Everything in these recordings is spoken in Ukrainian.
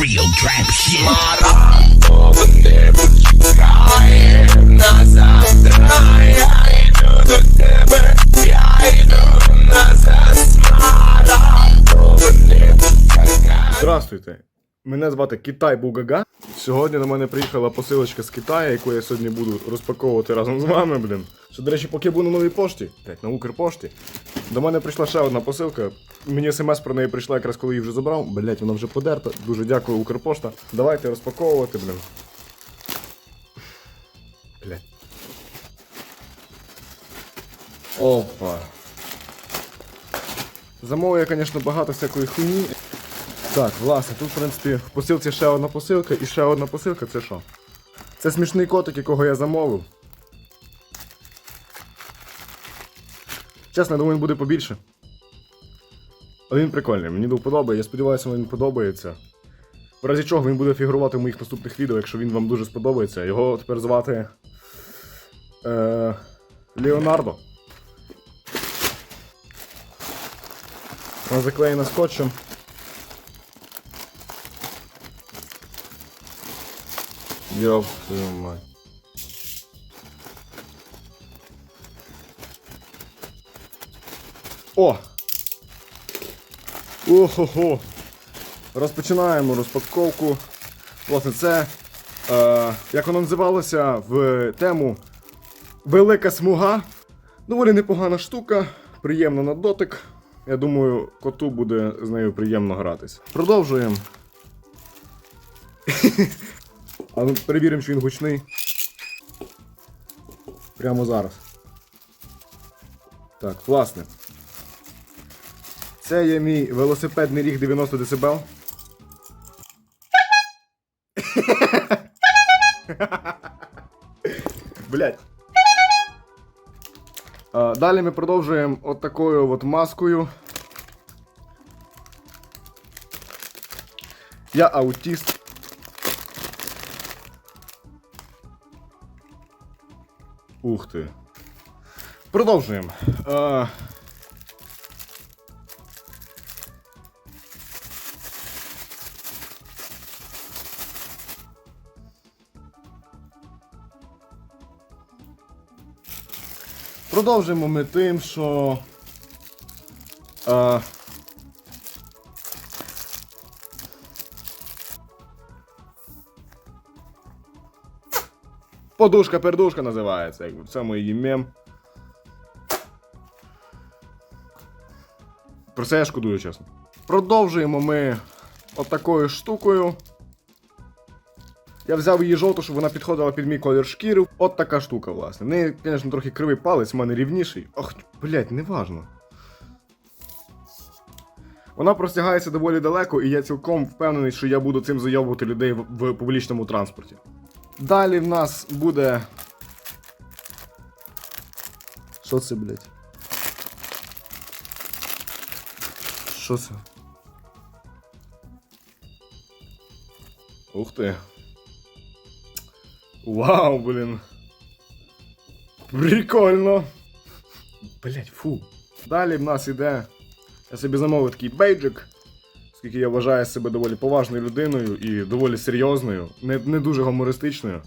real trap shit. Здравствуйте! Мене звати Китай Бугага. Сьогодні до мене приїхала посилочка з Китаю, яку я сьогодні буду розпаковувати разом з вами, блін. Що, до речі, поки я був на новій пошті, блядь, на Укрпошті, до мене прийшла ще одна посилка. Мені смс про неї прийшла якраз коли її вже забрав. Блять, вона вже подерта. Дуже дякую, Укрпошта. Давайте розпаковувати, блін. Блять. Опа. Замовив я, звісно, багато всякої хуйні. Так, власне, тут, в принципі, в посилці ще одна посилка і ще одна посилка це що? Це смішний котик, якого я замовив. Чесно, я думаю, він буде побільше. Але він прикольний, мені до вподобає, я сподіваюся, він подобається. В разі чого він буде фігурувати в моїх наступних відео, якщо він вам дуже сподобається. Його тепер звати. Е, Леонардо. Вона заклеєна скотчем. Ёб твою мать. О! Охо-хо! Розпочинаємо розпаковку. Власне, це, е, як воно називалося в тему Велика смуга. Доволі непогана штука, приємно на дотик. Я думаю, коту буде з нею приємно гратись. Продовжуємо. А ну перевіримо, чи він гучний. Прямо зараз. Так, власне. Це є мій велосипедний ріг 90 дБ. Блять. Далі ми продовжуємо от такою от маскою. Я аутіст. Ух ти. Продовжуємо. Е... Продовжуємо ми тим, що. Е... Подушка-пердушка називається, якби в цьому її. Про це я шкодую, чесно. Продовжуємо ми отакою штукою. Я взяв її жовту, щоб вона підходила під мій колір шкіри. От така штука, власне. В неї, звісно, трохи кривий палець, в мене рівніший. Ох, блять, неважно. Вона простягається доволі далеко, і я цілком впевнений, що я буду цим зайобувати людей в, в публічному транспорті. Далі в нас буде. Що це, блядь? Що це? Ух ти. Вау, блін. Прикольно. Блять, фу. Далі в нас іде. Я собі замовив такий бейджик, оскільки я вважаю себе доволі поважною людиною і доволі серйозною, не, не дуже гумористичною.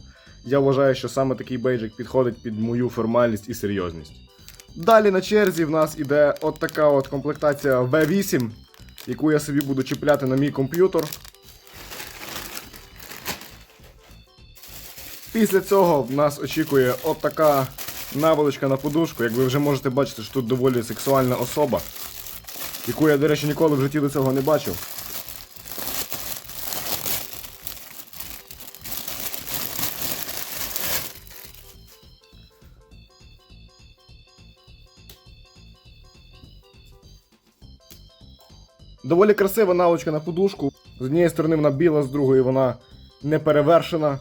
Я вважаю, що саме такий бейджик підходить під мою формальність і серйозність. Далі на черзі в нас іде от така от комплектація V8, яку я собі буду чіпляти на мій комп'ютер. Після цього нас очікує от така наволочка на подушку. Як ви вже можете бачити, що тут доволі сексуальна особа, яку я, до речі, ніколи в житті до цього не бачив. Доволі красива наволочка на подушку. З однієї сторони вона біла, з другої вона не перевершена.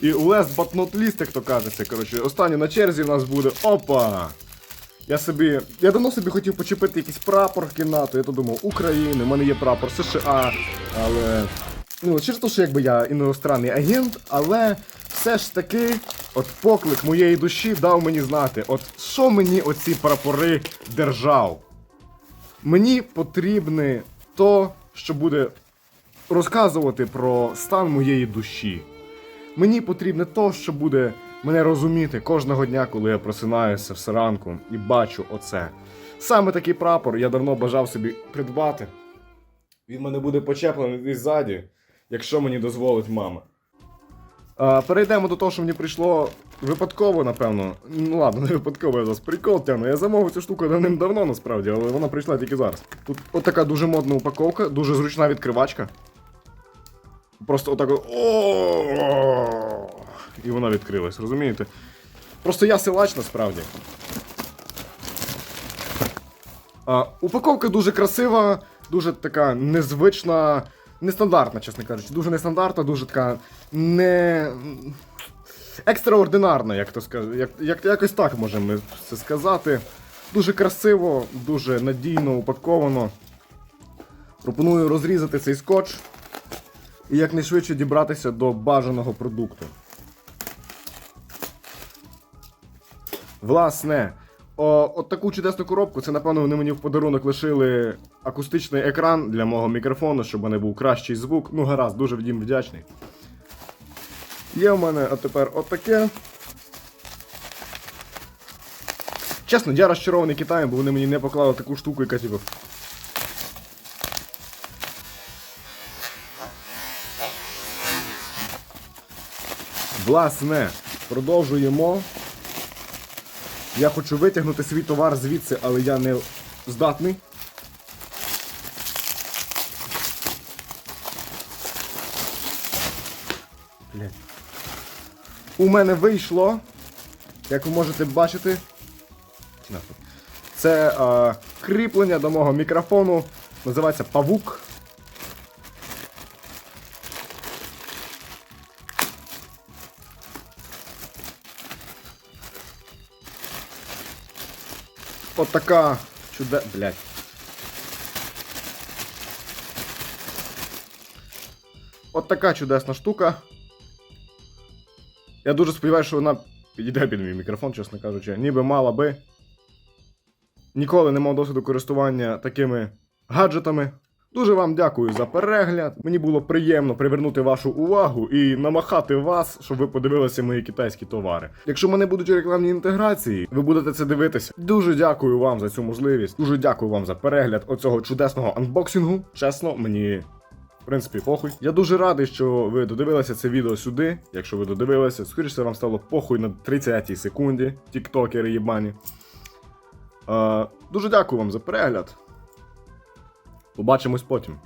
І last but not least, як то кажеться, коротше, останнє на черзі в нас буде. Опа! Я собі. Я давно собі хотів почепити якийсь прапор в кімнату. Я то думав, України, в мене є прапор США. Але. Ну, через те, що якби я іностранний агент, але все ж таки, от поклик моєї душі дав мені знати, от що мені оці прапори держав. Мені потрібне то, що буде розказувати про стан моєї душі. Мені потрібне то, що буде мене розуміти кожного дня, коли я просинаюся все ранку і бачу оце. Саме такий прапор я давно бажав собі придбати. Він мене буде почеплений ззаді, якщо мені дозволить мама. А, перейдемо до того, що мені прийшло випадково, напевно. Ну ладно, не випадково, я зараз прикол тягну. Я замовив цю штуку давним-давно насправді, але вона прийшла тільки зараз. Тут от така дуже модна упаковка, дуже зручна відкривачка. Просто отак. І вона відкрилась, розумієте? Просто я силач насправді. А, упаковка дуже красива, дуже така незвична, нестандартна, чесно кажучи. Дуже нестандартна, дуже така не. екстраординарна, як то скажу. Як, як, якось так можемо це сказати. Дуже красиво, дуже надійно упаковано. Пропоную розрізати цей скотч і якнайшвидше дібратися до бажаного продукту. Власне, о, от таку чудесну коробку, це, напевно, вони мені в подарунок лишили акустичний екран для мого мікрофону, щоб мене був кращий звук. Ну, гаразд, дуже їм вдячний. Є в мене а тепер отаке. Чесно, я розчарований Китаєм, бо вони мені не поклали таку штуку, яка типу. Власне, продовжуємо. Я хочу витягнути свій товар звідси, але я не здатний. У мене вийшло, як ви можете бачити. Це е, кріплення до мого мікрофону. Називається павук. От така чуде. Блять. От така чудесна штука. Я дуже сподіваюся, що вона підійде під мій мікрофон, чесно кажучи. Ніби мала би. Ніколи не мав досвіду користування такими гаджетами. Дуже вам дякую за перегляд. Мені було приємно привернути вашу увагу і намахати вас, щоб ви подивилися мої китайські товари. Якщо мене будуть рекламні інтеграції, ви будете це дивитися. Дуже дякую вам за цю можливість. Дуже дякую вам за перегляд оцього чудесного анбоксингу. Чесно, мені. В принципі, похуй. Я дуже радий, що ви додивилися це відео сюди. Якщо ви додивилися, скоріше вам стало похуй на 30-й секунді, тіктокери єбані. Е, дуже дякую вам за перегляд. Побачимось потім.